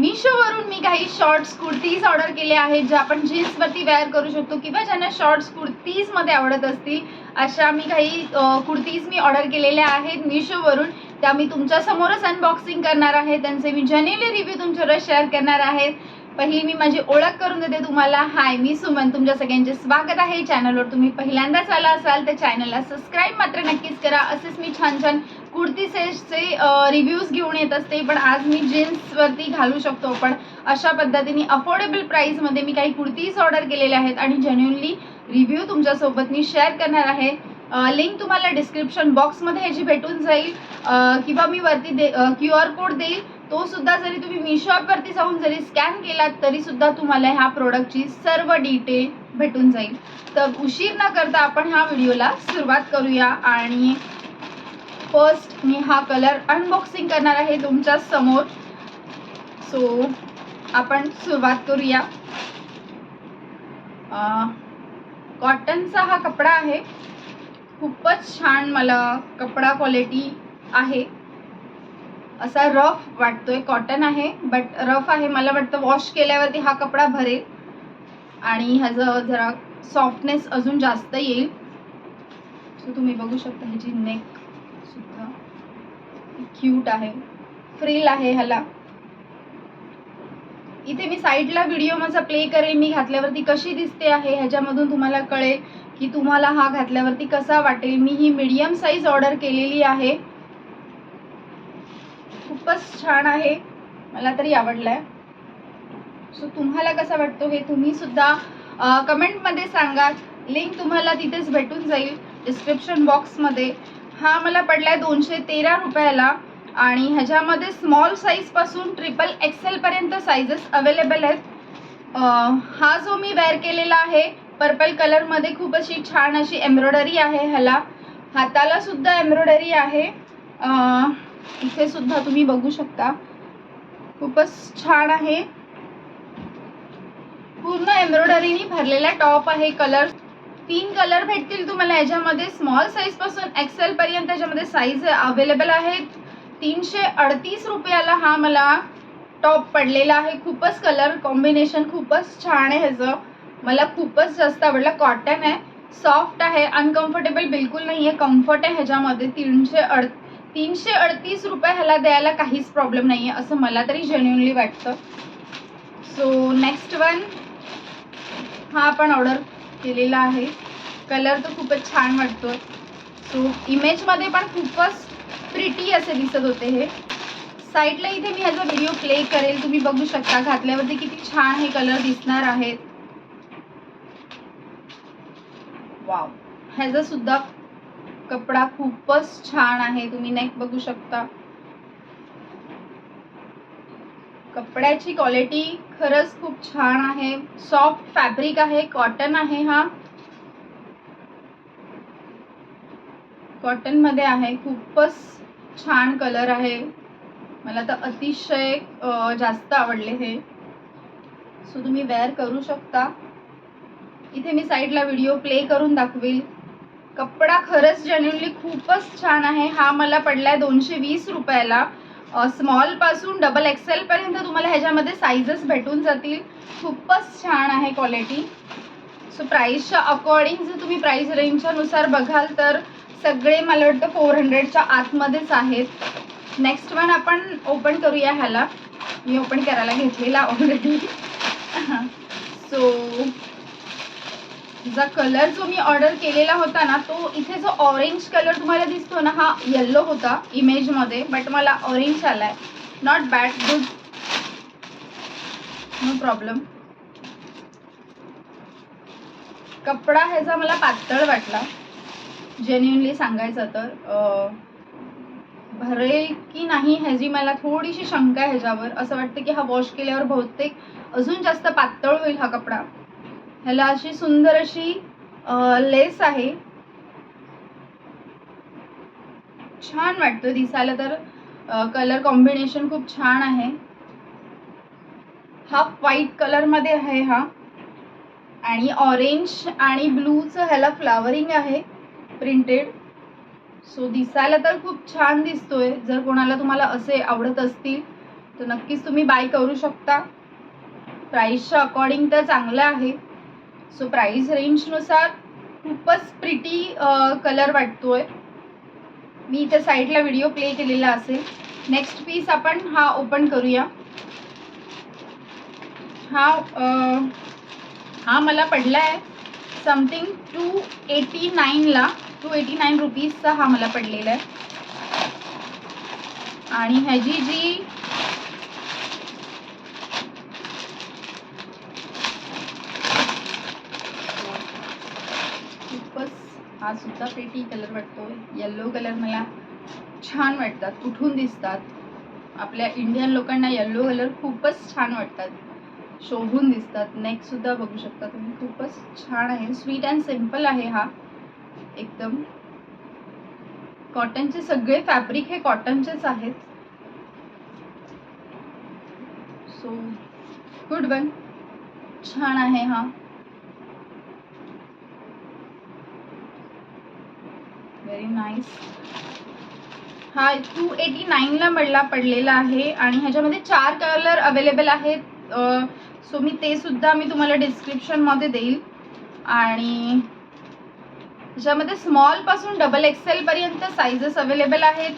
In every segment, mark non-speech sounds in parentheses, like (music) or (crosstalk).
मिशोवरून मी काही shorts kurtis order केले आहेत ज्या आपण जीन्सवरती वेअर करू शकतो किंवा ज्यांना शॉर्ट्स कुर्तीजमध्ये आवडत असतील अशा मी काही कुर्तीज मी ऑर्डर केलेल्या आहेत मिशोवरून. त्या मी तुमच्यासमोरच अनबॉक्सिंग करणार आहे. त्यांचे मी जनेले रिव्ह्यू तुमच्यावर शेअर करणार आहेत. पहिली मी माझी ओळख करून देते तुम्हाला. हाय मी सुमन. तुमच्या सगळ्यांचे स्वागत आहे. चॅनलवर तुम्ही पहिल्यांदाच आला असाल तर चॅनलला सबस्क्राईब मात्र नक्कीच करा. असेच मी छान छान कुर्ती सेट्सचे रिव्ह्यूज घेऊन येत असते पण आज मी जीन्सवरती घालू शकतो. पण अशा पद्धतीने अफोर्डेबल प्राईसमध्ये मी काही कुर्तीज ऑर्डर केलेल्या आहेत आणि जेन्युनली रिव्ह्यू तुमच्यासोबत मी शेअर करणार आहे. लिंक तुम्हाला डिस्क्रिप्शन बॉक्समध्ये ह्याची भेटून जाईल. किंवा मी वरती दे क्यू आर कोड देईल. तो सुद्धा जरी तुम्ही मिशॉपवरती जाऊन जरी स्कॅन केलात तरी सुद्धा तुम्हाला ह्या प्रोडक्टची सर्व डिटेल भेटून जाईल. तर उशीर न करता आपण ह्या व्हिडिओला सुरुवात करूया आणि फर्स्ट मी हा कलर अनबॉक्सिंग करणार आहे तुमच्यासमोर. सो आपण सुरुवात करूया. कॉटनचा हा कपडा आहे. खूपच छान मला कपडा क्वालिटी आहे. असा रफ वाटतोय कॉटन आहे बट रफ आहे. मला वाटतं वॉश केल्यावरती हा कपडा भरेल. आणि ह्याचं जरा सॉफ्टनेस अजून जास्त येईल. सो तुम्ही बघू शकता ह्याची नेक सुद्धा. क्यूट आहे. फ्रिल आहे ह्याला. इथे मी साईडला व्हिडिओ माझा प्ले करेल. मी घातल्यावरती कशी दिसते आहे ह्याच्यामधून तुम्हाला कळेल की तुम्हाला हा घातल्यावरती कसा वाटेल. मी ही मीडियम साईज ऑर्डर केलेली आहे. खूपच छान आहे. मला तरी आवडलाय. सो तुम्हाला कसा वाटतो हे तुम्ही सुद्धा कमेंटमध्ये सांगा. लिंक तुम्हाला तिथेच भेटून जाईल. डिस्क्रिप्शन बॉक्समध्ये हा मला पडलाय दोनशे तेरा रुपयाला. आणि ह्याच्यामध्ये स्मॉल साईजपासून ट्रिपल एक्सेलपर्यंत साईजेस अवेलेबल आहेत. हा जो मी वेअर केलेला आहे पर्पल कलरमध्ये खूप अशी छान अशी एम्ब्रॉयडरी आहे ह्याला. हाताला सुद्धा एम्ब्रॉयडरी आहे. इथे सुद्धा तुम्ही बघू शकता. खूपच छान आहे. पूर्ण एम्ब्रॉयडरीनी भरलेला टॉप आहे कलर तीन कलर भेटतील तुम्हाला याच्यामध्ये. स्मॉल साईजपासून एक्सेल पर्यंत याच्यामध्ये साईज अवेलेबल आहेत. तीनशे अडतीस रुपयाला हा मला टॉप पडलेला आहे. खूपच कलर कॉम्बिनेशन खूपच छान आहे ह्याचं. मला खूपच जास्त आवडलं. कॉटन आहे. सॉफ्ट आहे. अनकम्फर्टेबल बिलकुल नाही आहे कम्फर्ट आहे ह्याच्यामध्ये. तीनशे अड तीनशे अडतीस रुपये ह्याला द्यायला काहीच प्रॉब्लेम नाही आहे असं मला तरी जेन्युनली वाटतं. सो नेक्स्ट वन हा आपण ऑर्डर केलेला आहे. कलर तर खूपच छान वाटतो सो इमेजमध्ये पण खूपच प्रिटी असे दिसत होते हे. साईडला इथे मी ह्याचा व्हिडिओ प्ले करेल तुम्ही बघू शकता. घातल्यावरती किती छान हे कलर दिसणार आहेत. वाव ह्याचा सुद्धा कपडा खूपच छान आहे. तुम्ही नेक बघू शकता. कपड्याची क्वालिटी खरंच खूप छान आहे. सॉफ्ट फॅब्रिक आहे कॉटन आहे हा. कॉटनमध्ये आहे खूपच छान कलर आहे. मला तर अतिशय जास्त आवडले हे. सो तुम्ही वेअर करू शकता. इथे मी साईडला व्हिडिओ प्ले करून दाखवेल. कपडा खरंच जेन्युनली खूपच छान आहे. हा मला पडलाय दोनशे वीस रुपयाला. स्मॉलपासून डबल एक्सेल पर्यंत तुम्हाला ह्याच्यामध्ये साईजेस भेटून जातील. खूपच छान आहे क्वालिटी सो प्राईसच्या अकॉर्डिंग जर तुम्ही प्राईस रेंजच्यानुसार बघाल तर सगळे मला वाटतं फोर हंड्रेडच्या आतमध्येच आहेत. नेक्स्ट वन आपण ओपन करूया ह्याला. मी ओपन करायला घेतलेला ऑलरेडी सो (laughs) जा कलर जो मी ऑर्डर केलेला होता ना तो इथे जो ऑरेंज कलर तुम्हाला दिसतो ना हा येल्लो होता इमेजमध्ये बट मला ऑरेंज आलाय. Not bad good no problem कपडा ह्याचा मला पातळ वाटला. जेन्युनली सांगायचं तर भरेल की नाही ह्याची मला थोडीशी शंका आहे ह्याच्यावर. असं वाटतं की हा वॉश केल्यावर बहुतेक अजून जास्त पातळ होईल हा कपडा. ह्याला अशी सुंदर अशी लेस आहे. छान वाटतं दिसायला तर. कलर कॉम्बिनेशन खूप छान आहे. हा व्हाईट कलरमध्ये आहे हा. आणि ऑरेंज आणि ब्लूचं ह्याला फ्लावरिंग आहे प्रिंटेड सो दिसायला तर खूप छान दिसतोय. जर कोणाला तुम्हाला असे आवडत असतील तर नक्कीच तुम्ही बाय करू शकता. प्राईसच्या अकॉर्डिंग तर चांगलं आहे. सो प्राईस रेंजनुसार खूपच प्रिटी कलर वाटतोय. मी इथे साईडला व्हिडिओ प्ले केलेला असेल. नेक्स्ट पीस आपण हा ओपन करूया. हा हा मला पडला आहे समथिंग टू एटी नाईनला टू एटी नाईन रुपीजचा हा मला पडलेला आहे. आणि ह्याची जी खूपच हा सुद्धा पेटी कलर वाटतो. येल्लो कलर मला छान वाटतात. उठून दिसतात. आपल्या इंडियन लोकांना येल्लो कलर खूपच छान वाटतात. शोभून दिसतात. नेक सुद्धा बघू शकता तुम्ही. खूपच छान आहे. स्वीट अँड सिंपल आहे हा. एकदम. कॉटनचे सगळे फॅब्रिक हे कॉटनचेच आहेत. सो गुड वन छान आहे हा. व्हेरी नाईस हा टू एटी नाईनला मला पडलेला आहे. आणि ह्याच्यामध्ये चार कलर अवेलेबल आहेत. सो मी ते सुद्धा मी तुम्हाला डिस्क्रिप्शनमध्ये देईल. आणि ह्याच्यामध्ये स्मॉलपासून डबल एक्सेलपर्यंत साईजेस अवेलेबल आहेत.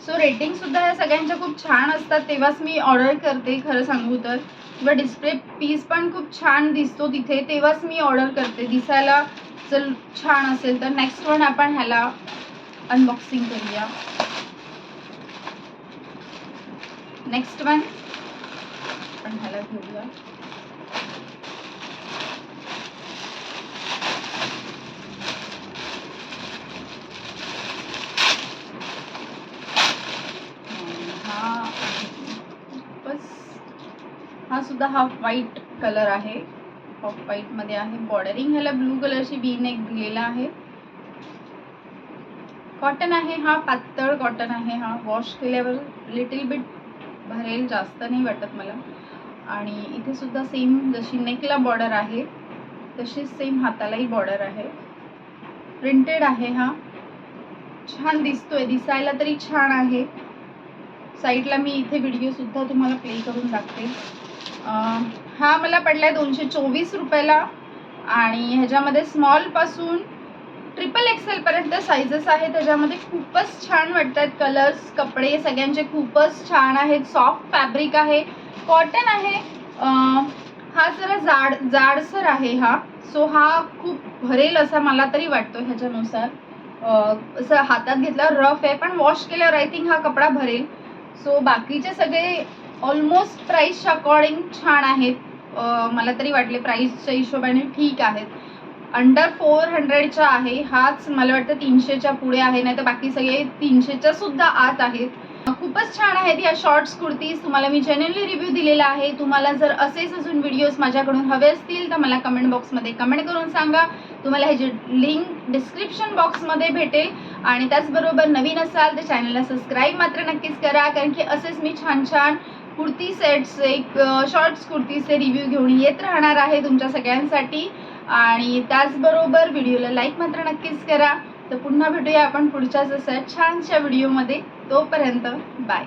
सो रेटिंगसुद्धा ह्या सगळ्यांच्या खूप छान असतात. तेव्हाच मी ऑर्डर करते खरं सांगू तर. किंवा डिस्प्ले पीस पण खूप छान दिसतो तिथे. तेव्हाच मी ऑर्डर करते. दिसायला जर छान असेल तर. नेक्स्ट वन आपण ह्याला अनबॉक्सिंग करूया नेक्स्ट वन आपण ह्याला घेऊया हा. बस हा सुद्धा हाफ व्हाईट कलर आहे. हाफ व्हाईटमध्ये आहे. बॉर्डरिंग ह्याला ब्लू कलरची बी नेक दिलेला आहे. कॉटन आहे हा पातळ कॉटन आहे हा. वॉश केल्यावर लिटिल बिट भरेल जास्त नाही वाटत मला. आणि इथे सुद्धा सेम जशी नेकला बॉर्डर आहे तशीच सेम हातालाही बॉर्डर आहे. प्रिंटेड आहे हा. छान दिसतोय दिसायला तरी छान आहे. साईडला मी इथे व्हिडिओसुद्धा तुम्हाला प्ले करून दाखते हा मला पडला आहे दोनशे चोवीस रुपयाला. आणि ह्याच्यामध्ये स्मॉलपासून ट्रिपल एक्सेल पर्यंत साईजेस आहेत. त्याच्यामध्ये खूपच छान वाटतात कलर्स कपडे सगळ्यांचे खूपच छान आहेत. सॉफ्ट फॅब्रिक आहे. कॉटन आहे. हा जरा जाड जाडसर आहे हा. सो हा खूप भरेल असा मला तरी वाटतो ह्याच्यानुसार. असं हातात घेतला रफ आहे पण वॉश केल्यावर आय थिंक हा कपडा भरेल. सो बाकीचे सगळे ऑलमोस्ट प्राईसच्या अकॉर्डिंग छान आहेत. मला तरी वाटले प्राईसच्या हिशोबाने ठीक आहेत. अंडर फोर हंड्रेडच्या आहे. हाच मला वाटतं तीनशेच्या पुढे आहे नाही तर बाकी सगळे तीनशेच्या सुद्धा आत आहेत. खूपच छान आहेत या शॉर्ट्स कुर्तीज. तुम्हाला मी जेन्युअनली रिव्ह्यू दिलेला आहे. तुम्हाला जर असेच अजून व्हिडिओज माझ्याकडून हवे असतील तर मला कमेंट बॉक्समध्ये कमेंट करून सांगा. तुम्हाला ह्याची लिंक डिस्क्रिप्शन बॉक्समध्ये भेटेल. आणि त्याचबरोबर नवीन असाल तर चॅनलला सबस्क्राईब मात्र नक्कीच करा. कारण की असेच मी छान छान कुर्ती सेट्स एक शॉर्ट्स कुर्तीचे रिव्ह्यू घेऊन येत राहणार आहे तुमच्या सगळ्यांसाठी. आणि त्याचबरोबर व्हिडिओला लाईक मात्र नक्कीच करा. तर पुन्हा भेटूया आपण पुढच्याच अशा छानशा व्हिडिओमध्ये. तोपर्यंत बाय